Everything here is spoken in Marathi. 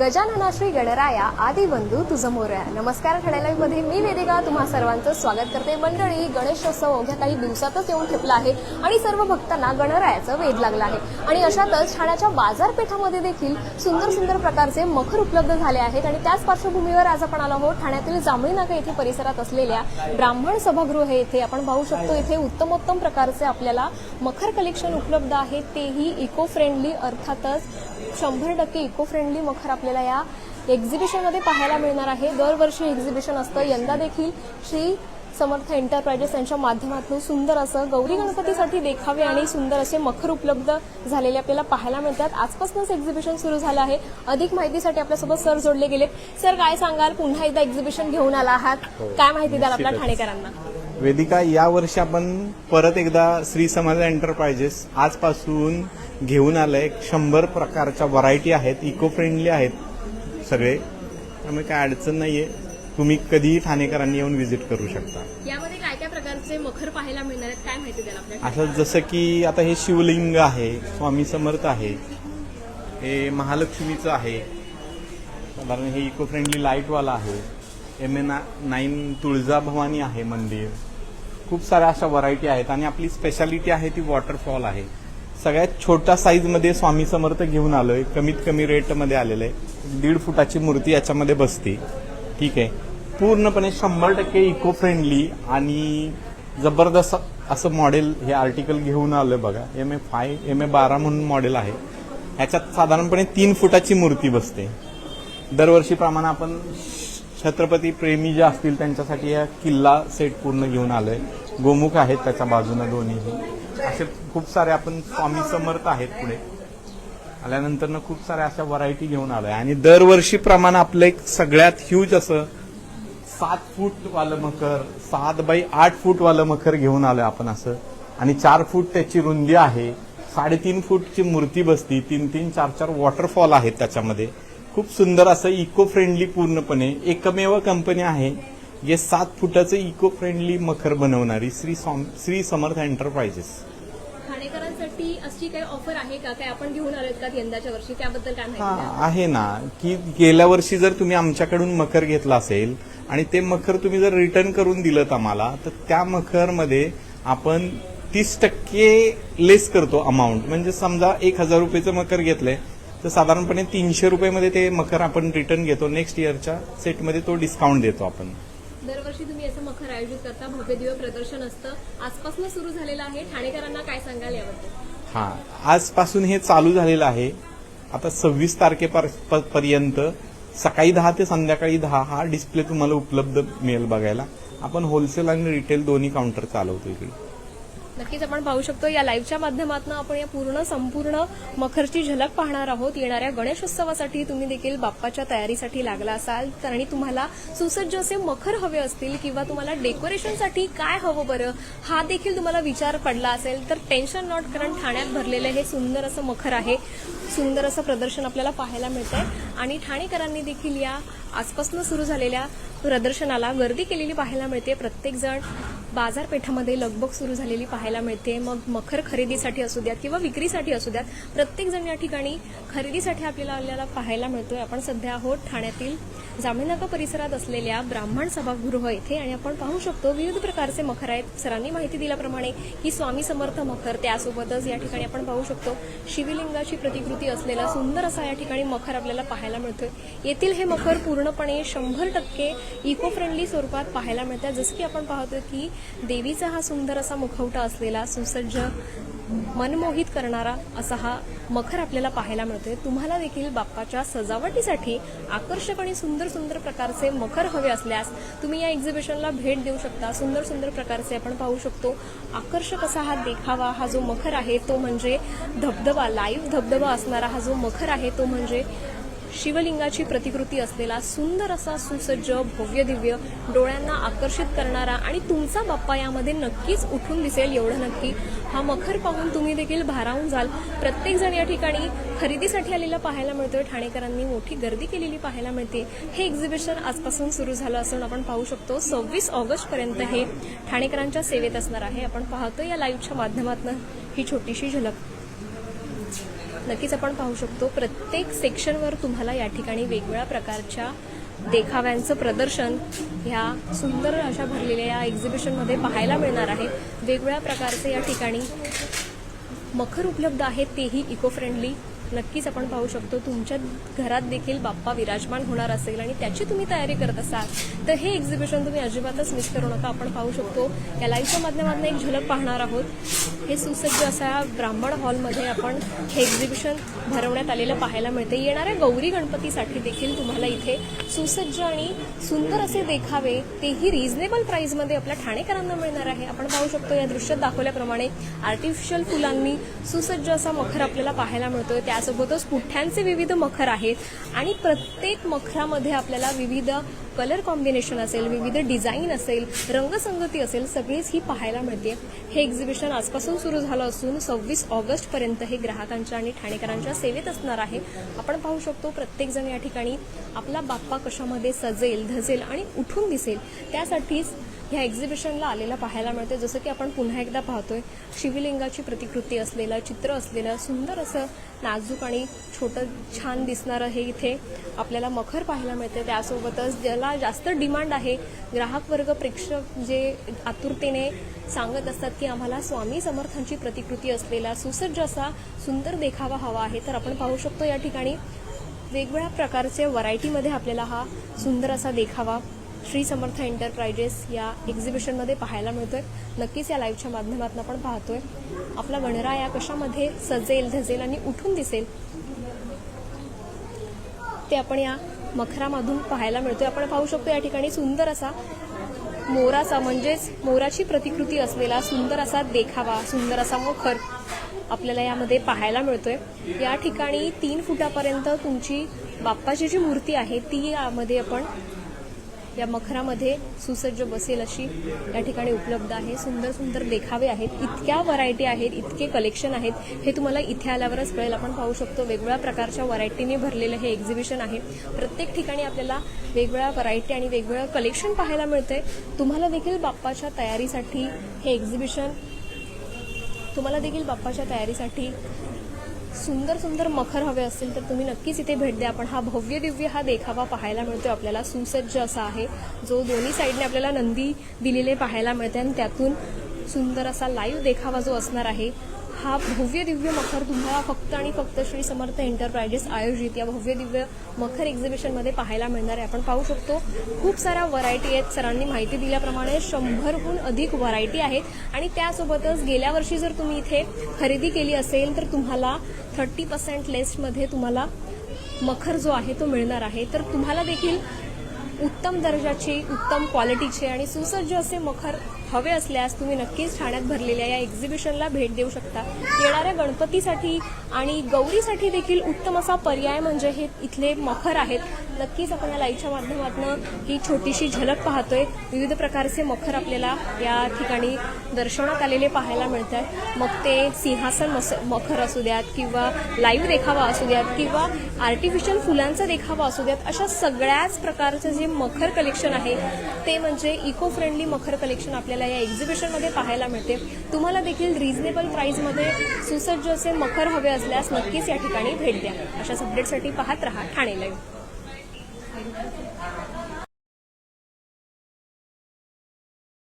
गजानना श्री गणराया आदी बंधू तुझं मोरया. नमस्कार ठाणे मध्ये मी वेदिका. तुम्हा सर्वांचं स्वागत करते. मंडळी गणेशोत्सव अवघ्या काही दिवसातच येऊन ठेपला आहे आणि सर्व भक्तांना गणरायाचं वेध लागला आहे. आणि अशातच ठाण्याच्या बाजारपेठामध्ये देखील सुंदर सुंदर प्रकारचे मखर उपलब्ध झाले आहेत आणि त्याच पार्श्वभूमीवर आज आपण आलो आहोत ठाण्यातील जांभळी नाका येथे परिसरात असलेल्या ब्राह्मण सभागृह हे येथे आपण पाहू शकतो. इथे उत्तमोत्तम प्रकारचे आपल्याला मखर कलेक्शन उपलब्ध आहे. तेही इको फ्रेंडली अर्थातच शंभर टक्के इको फ्रेंडली मखर आपल्याला या एक्झिबिशनमध्ये पाहायला मिळणार आहे. दरवर्षी एक्झिबिशन असतं. यंदा देखील श्री समर्थ एंटरप्राइजेस यांच्या माध्यमातून सुंदर असं गौरी गणपतीसाठी देखावे आणि सुंदर असे मखर उपलब्ध झालेले आपल्याला पाहायला मिळतात. आजपासूनच एक्झिबिशन सुरू झालं आहे. अधिक माहितीसाठी आपल्यासोबत सर जोडले गेले. सर काय सांगाल? पुन्हा एकदा एक्झिबिशन घेऊन आला आहात. काय माहिती द्याल आपल्या. ठाणेकरांना? वेदिका या वर्षी आपण परत एकदा श्री समाज एंटरप्राइजेस आजपासून घेऊन आलंय. शंभर प्रकारच्या व्हरायटी आहेत इको फ्रेंडली आहेत सगळे. त्यामुळे काय अडचण नाहीये. तुम्ही कधीही ठाणेकरांनी येऊन व्हिजिट करू शकता. यामध्ये काय काय प्रकारचे मखर पाहायला मिळणार आहेत काय माहिती द्याल आपल्या असं जसं की आता हे शिवलिंग आहे स्वामी समर्थ आहे हे महालक्ष्मीचं आहे. साधारण हे इको फ्रेंडली लाईटवाला आहे एम एन नाईन तुळजाभवानी आहे मंदिर. खूप साऱ्या अशा व्हरायटी आहेत आणि आपली स्पेशालिटी आहे ती वॉटरफॉल आहे. सगळ्यात छोट्या साईजमध्ये स्वामी समर्थ घेऊन आलोय. कमीत कमी रेटमध्ये आलेलं आहे. दीड फुटाची मूर्ती याच्यामध्ये बसते. ठीक आहे. पूर्णपणे शंभर टक्के इको फ्रेंडली आणि जबरदस्त असं मॉडेल हे आर्टिकल घेऊन आलोय बघा. M A five M A बारा म्हणून मॉडेल आहे. ह्याच्यात साधारणपणे तीन फुटाची मूर्ती बसते. दरवर्षीप्रमाणे आपण छत्रपती प्रेमी जे असतील त्यांच्यासाठी हा किल्ला सेट पूर्ण घेऊन आलोय. गोमुख आहेत त्याच्या बाजूने दोन्हीही. असे खूप सारे आपण स्वामी समर्थ आहेत पुढे. आल्यानंतर खूप साऱ्या अशा व्हरायटी घेऊन आलोय. आणि दरवर्षीप्रमाणे आपलं एक सगळ्यात ह्यूज असं सात फूट वालं मकर सात बाय आठ फूट वालं मकर घेऊन आलोय आपण असं. आणि चार फूट त्याची रुंदी आहे. साडेतीन फूटची मूर्ती बसती. तीन तीन चार चार वॉटरफॉल आहेत त्याच्यामध्ये. खूप सुंदर असं इको फ्रेंडली पूर्णपणे एकमेव कंपनी आहे जे सात फुटाचं इको फ्रेंडली मखर बनवणारी श्री सॉम- श्री समर्थ एंटरप्राइजेस ठाणेकरांसाठी अशी काही ऑफर आहे का? काय आपण घेऊन आलोत का यंदाच्या वर्षी? त्याबद्दल काय माहिती हा द्याल? आहे ना. की गेल्या वर्षी जर तुम्ही आमच्याकडून मखर घेतला असेल आणि ते मखर तुम्ही जर रिटर्न करून दिलं आम्हाला तर त्या मखरमध्ये आपण तीस टक्के लेस करतो अमाऊंट म्हणजे समजा एक हजार रुपयेचं मकर घेतलंय तर साधारणपणे तीनशे रुपयेमध्ये ते मकर आपण रिटर्न घेतो. नेक्स्ट इयरच्या सेटमध्ये तो डिस्काउंट देतो आपण. दरवर्षी तुम्ही असं मखर आयोजित करता भव्य दिव्य प्रदर्शन असतं. आजपासून सुरू झालेलं आहे. ठाणेकरांना काय सांगाल याबद्दल? हा आजपासून हे चालू झालेलं आहे. आता सव्वीस तारखेपर्यंत सकाळी दहा ते संध्याकाळी दहा हा डिस्प्ले तुम्हाला उपलब्ध मिळेल बघायला. आपण होलसेल आणि रिटेल दोन्ही काउंटर चालवतो इकडे. नक्कीच आपण पाहू शकतो या लाईव्हच्या माध्यमातून आपण या पूर्ण संपूर्ण मखरची झलक पाहणार आहोत. येणाऱ्या गणेशोत्सवासाठी तुम्ही देखील बाप्पाच्या तयारीसाठी लागला असाल. तर आणि तुम्हाला सुसज्ज असे मखर हवे असतील किंवा तुम्हाला डेकोरेशनसाठी काय हवं बरं हा देखील तुम्हाला विचार पडला असेल. तर टेन्शन नॉट कारण ठाण्यात भरलेलं हे सुंदर असं मखर आहे. सुंदर असं प्रदर्शन आपल्याला पाहायला मिळतंय. आणि ठाणेकरांनी देखील या आजपासून सुरू झालेल्या प्रदर्शनाला गर्दी केलेली पाहायला मिळते. प्रत्येकजण बाजारपेठामध्ये लगबग सुरू झालेली पाहायला मिळते. मग मखर खरेदीसाठी असू द्यात किंवा विक्रीसाठी असू द्यात प्रत्येक जण या ठिकाणी खरेदीसाठी आपल्याला आपल्याला पाहायला मिळतोय. आपण सध्या आहोत ठाण्यातील जांभळीनाका परिसरात असलेल्या ब्राह्मण सभागृह येथे आणि आपण पाहू शकतो विविध प्रकारचे मखर आहेत. सरांनी माहिती दिल्याप्रमाणे की स्वामी समर्थ मखर त्यासोबतच या ठिकाणी आपण पाहू शकतो. शिवलिंगाची प्रतिकृती असलेला सुंदर असा या ठिकाणी मखर आपल्याला पाहायला मिळतोय. येथील हे मखर पूर्णपणे शंभर टक्के इको फ्रेंडली स्वरूपात पाहायला मिळतात जसं की आपण पाहतो की देवीचा हा सुंदर असा मुखवटा असलेला सुसज्ज मनमोहित करणारा असा हा मखर आपल्याला पाहायला मिळतोय. तुम्हाला देखील बाप्पाच्या सजावटीसाठी आकर्षक आणि सुंदर सुंदर प्रकारचे मखर हवे असल्यास तुम्ही या एक्झिबिशनला भेट देऊ शकता. सुंदर सुंदर प्रकारचे आपण पाहू शकतो. आकर्षक असा हा देखावा हा जो मखर आहे तो म्हणजे धबधबा लाईव्ह धबधबा असणारा हा जो मखर आहे तो म्हणजे शिवलिंगाची प्रतिकृती असलेला सुंदर असा सुसज्ज भव्य दिव्य डोळ्यांना आकर्षित करणारा आणि तुमचा बाप्पा यामध्ये नक्कीच उठून दिसेल एवढं नक्की. हा मखर पाहून तुम्ही देखील भारावून जाल. प्रत्येक जण या ठिकाणी खरेदीसाठी आलेला पाहायला मिळतोय. ठाणेकरांनी मोठी गर्दी केलेली पाहायला मिळते. हे एक्झिबिशन आजपासून सुरू झालं असून आपण पाहू शकतो सव्वीस ऑगस्ट पर्यंत हे ठाणेकरांच्या सेवेत असणार आहे. आपण पाहतो या लाईव्हच्या माध्यमातून ही छोटीशी झलक. नक्कीच आपण पाहू शकतो प्रत्येक सेक्शनवर तुम्हाला या ठिकाणी वेगवेगळ्या प्रकारच्या देखाव्यांचं प्रदर्शन ह्या सुंदर अशा भरलेल्या या एक्झिबिशनमध्ये पाहायला मिळणार आहे. वेगवेगळ्या प्रकारचे या ठिकाणी मखर उपलब्ध आहेत तेही इको फ्रेंडली नक्कीच आपण पाहू शकतो तुमच्या घरात देखील बाप्पा विराजमान होणार असेल आणि त्याची तुम्ही तयारी करत असाल तर हे एक्झिबिशन तुम्ही अजिबातच मिस करू नका. आपण पाहू शकतो या लाईव्हच्या माध्यमातून एक झलक पाहणार आहोत. हे सुसज्ज असा ब्राह्मण हॉलमध्ये आपण हे एक्झिबिशन भरवण्यात आलेलं पाहायला मिळते येणाऱ्या गौरी गणपतीसाठी देखील तुम्हाला इथे सुसज्ज आणि सुंदर असे देखावे तेही रिझनेबल प्राईजमध्ये आपल्या ठाणेकरांना मिळणार आहे. आपण पाहू शकतो या दृश्यात दाखवल्याप्रमाणे आर्टिफिशियल फुलांनी सुसज्ज असा मखर आपल्याला पाहायला मिळतोय. त्यासोबतच पुठ्ठ्यांचे विविध मखर आहेत आणि प्रत्येक मखरामध्ये आपल्याला विविध कलर कॉम्बिनेशन असेल विविध डिझाईन असेल रंगसंगती असेल सगळीच ही पाहायला मिळते. हे एक्झिबिशन आजपासून सुरू झालं असून सव्वीस ऑगस्टपर्यंत हे ग्राहकांच्या आणि ठाणेकरांच्या सेवेत असणार आहे. आपण पाहू शकतो प्रत्येकजण या ठिकाणी आपला बाप्पा कशामध्ये सजेल धजेल आणि उठून दिसेल. त्यासाठीच ह्या एक्झिबिशनला आलेला पाहायला मिळते जसं की आपण पुन्हा एकदा पाहतोय शिवलिंगाची प्रतिकृती असलेलं चित्र असलेलं सुंदर असं नाजूक आणि छोटं छान दिसणारं हे इथे आपल्याला मखर पाहायला मिळते त्यासोबतच ज्याला जास्त डिमांड आहे ग्राहक वर्ग प्रेक्षक जे आतुरतेने सांगत असतात की आम्हाला स्वामी समर्थांची प्रतिकृती असलेला सुसज्ज असा सुंदर देखावा हवा आहे तर आपण पाहू शकतो या ठिकाणी वेगवेगळ्या प्रकारचे व्हरायटीमध्ये आपल्याला हा सुंदर असा देखावा श्री समर्थ एंटरप्राइजेस या एक्झिबिशनमध्ये पाहायला मिळतोय. नक्कीच या लाईव्हच्या माध्यमातून आपण पाहतोय. आपला गणराया कशामध्ये सजेल धजेल आणि उठून दिसेल ते आपण या मखरामधून पाहायला मिळतोय. आपण पाहू शकतो या ठिकाणी सुंदर असा मोराचा म्हणजेच मोराची प्रतिकृती असलेला सुंदर असा देखावा सुंदर असा मखर आपल्याला यामध्ये पाहायला मिळतोय. या ठिकाणी तीन फुटापर्यंत तुमची बाप्पाची जी मूर्ती आहे ती यामध्ये आपण या मखरामध्ये सुसज्ज बसेल अशी या ठिकाणी उपलब्ध आहे. सुंदर सुंदर देखावे आहेत. इतक्या व्हरायटी आहेत इतके कलेक्शन आहेत. हे तुम्हाला इथे आल्यावरच कळेल. आपण पाहू शकतो वेगवेगळ्या प्रकारच्या व्हरायटीने भरलेलं हे एक्झिबिशन आहे. प्रत्येक ठिकाणी आपल्याला वेगवेगळ्या व्हरायटी आणि वेगवेगळं कलेक्शन पाहायला मिळतंय. तुम्हाला देखील बाप्पाच्या तयारीसाठी हे एक्झिबिशन तुम्हाला देखील बाप्पाच्या तयारीसाठी सुंदर सुंदर मखर हवे असतील तर तुम्ही नक्कीच इथे भेट द्या. पण हा भव्य दिव्य हा देखावा पाहायला मिळतो आपल्याला. सुसज्ज असा आहे. जो दोन्ही साईडने आपल्याला नंदी दिलेले पाहायला मिळते आणि त्यातून सुंदर असा लाईव्ह देखावा जो असणार आहे. हा भव्य दिव्य मखर तुम्हाला फक्त आणि फक्त श्री समर्थ एंटरप्राइजेस आयोजित या भव्य दिव्य मखर एक्झिबिशनमध्ये पाहायला मिळणार आहे. आपण पाहू शकतो खूप साऱ्या व्हरायटी आहेत. सरांनी माहिती दिल्याप्रमाणे शंभरहून अधिक व्हरायटी आहेत. आणि त्यासोबतच गेल्या वर्षी जर तुम्ही इथे खरेदी केली असेल तर तुम्हाला थर्टी पर्सेंट लेसमध्ये तुम्हाला मखर जो आहे तो मिळणार आहे. तर तुम्हाला देखील उत्तम दर्जाचे उत्तम क्वालिटीचे आणि सुसज्ज असे मखर हवे असल्यास तुम्ही नक्कीच ठाण्यात भरलेल्या या एक्झिबिशनला भेट देऊ शकता. येणाऱ्या गणपतीसाठी आणि गौरीसाठी देखील उत्तम असा पर्याय म्हणजे हे इथले मखर आहेत. नक्कीच आपण या लाईव्हच्या माध्यमातून ही छोटीशी झलक पाहतोय. विविध प्रकारचे मखर आपल्याला या ठिकाणी दर्शवण्यात आलेले पाहायला मिळतात. मग ते सिंहासन मखर असू द्यात किंवा लाईव्ह देखावा असू द्यात किंवा आर्टिफिशियल फुलांचा देखावा असू द्यात अशा सगळ्याच प्रकारचं जे मखर कलेक्शन आहे ते म्हणजे इको फ्रेंडली मखर कलेक्शन आपल्याला या एक्झिबिशनमध्ये पाहायला मिळते. तुम्हाला देखील रिझनेबल प्राईजमध्ये सुसज्ज असे मखर हवे असल्यास नक्कीच या ठिकाणी भेट द्या. अशाच अपडेटसाठी पाहत रहा ठाणे लाईव्ह Thank you.